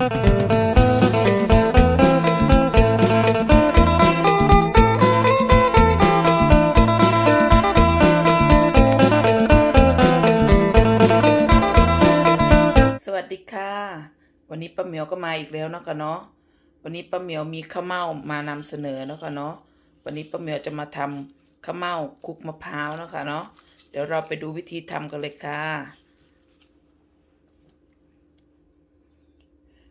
สวัสดีค่ะวันนี้ป้าเหมียวก็มาอีกแล้วนะคะเนาะวันนี้ป้าเหมียวมีข้าวเม่ามานำเสนอนะคะเนาะวันนี้ป้าเหมียวจะมาทำข้าวเม่าคลุกมะพร้าวนะคะเนาะเดี๋ยวเราไปดูวิธีทำกันเลยค่ะ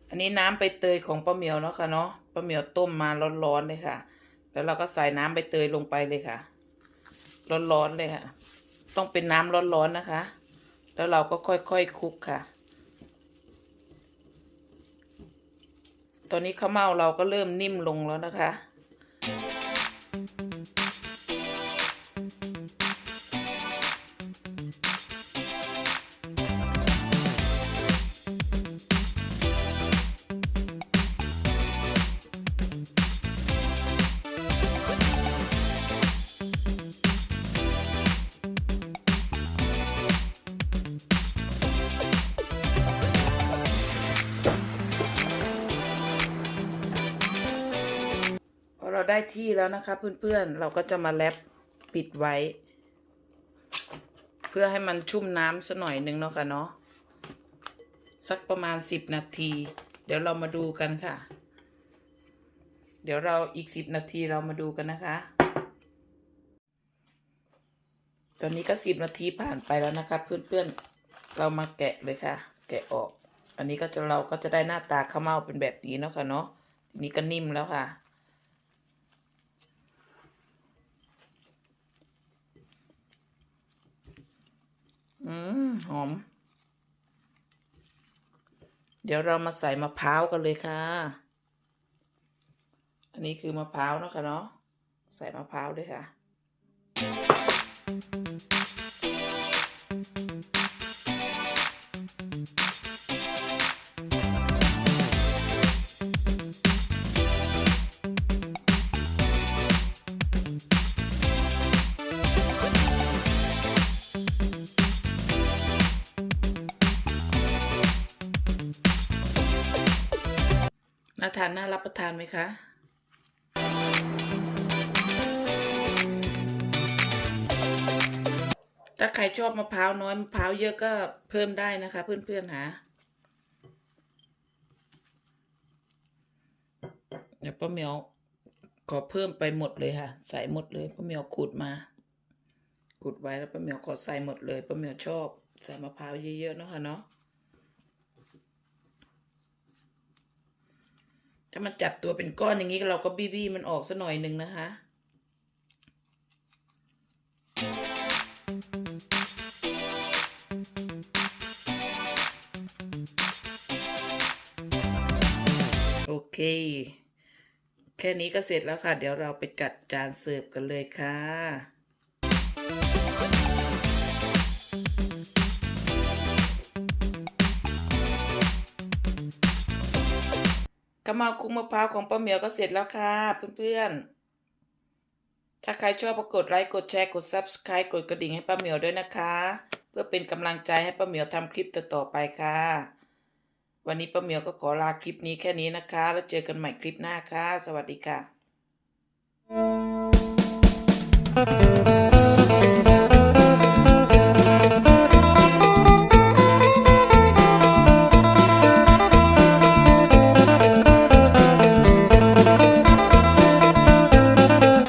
อันนี้น้ำใบเตยของป้าเหมียวเนาะค่ะเนาะป้าเหมียวต้มมาร้อนๆเลยค่ะ แล้วเราก็ใส่น้ำใบเตยลงไปเลยค่ะ ร้อนๆเลยค่ะ ต้องเป็นน้ำร้อนๆนะคะ แล้วเราก็ค่อยๆคลุกค่ะ ตอนนี้ข้าวเม่าเราก็เริ่มนิ่มลงแล้วนะคะ เราได้ที่แล้วนะคะ เพื่อนๆ เราก็จะมาแรปปิดไว้ เพื่อให้มันชุ่มน้ำสักหน่อยหนึ่งเนาะค่ะเนาะสักประมาณสิบนาที เดี๋ยวเรามาดูกันค่ะ เดี๋ยวเราอีกสิบนาทีเรามาดูกันนะคะ ตอนนี้ก็สิบนาทีผ่านไปแล้วนะคะ เพื่อนๆ เรามาแกะเลยค่ะ แกะออก อันนี้ก็จะเราก็จะได้หน้าตาข้าวเม่าเป็นแบบนี้เนาะค่ะเนาะทีนี้ก็นิ่มแล้วค่ะ หอม เดี๋ยวเรามาใส่มะพร้าวกันเลยค่ะ อันนี้คือมะพร้าวเนาะคะเนาะ ใส่มะพร้าวด้วยค่ะ ทานน่ารับประทานไหมคะถ้าใครชอบมะพร้าวน้อยมะพร้าวเยอะก็เพิ่มได้นะคะ เพื่อนๆหาเดี๋ยวป้าเมียวขอเพิ่มไปหมดเลยค่ะ ใส่หมดเลยป้าเมียวขูดมาขูดไว้แล้วป้าเมียวขอใส่หมดเลยป้าเมียวชอบ ใส่มะพร้าวเยอะๆเนาะค่ะเนาะ ถ้ามันจับตัวเป็นก้อนอย่างนี้เราก็บี้บี้มันออกสักหน่อยหนึ่งนะคะโอเค แค่นี้ก็เสร็จแล้วค่ะ เดี๋ยวเราไปจัดจานเสิร์ฟกันเลยค่ะ กะเพราคลุกมะพร้าวของป้าเหมียวก็เสร็จแล้วค่ะ เพื่อนๆ ถ้าใครชอบก็กดไลค์กดแชร์กด Subscribe กดกระดิ่งให้ป้าเหมียวด้วยนะคะ เพื่อเป็นกำลังใจให้ป้าเหมียวทำคลิปต่อๆไปค่ะ วันนี้ป้าเหมียวก็ขอลาคลิปนี้แค่นี้นะคะ แล้วเจอกันใหม่คลิปหน้าค่ะ สวัสดีค่ะ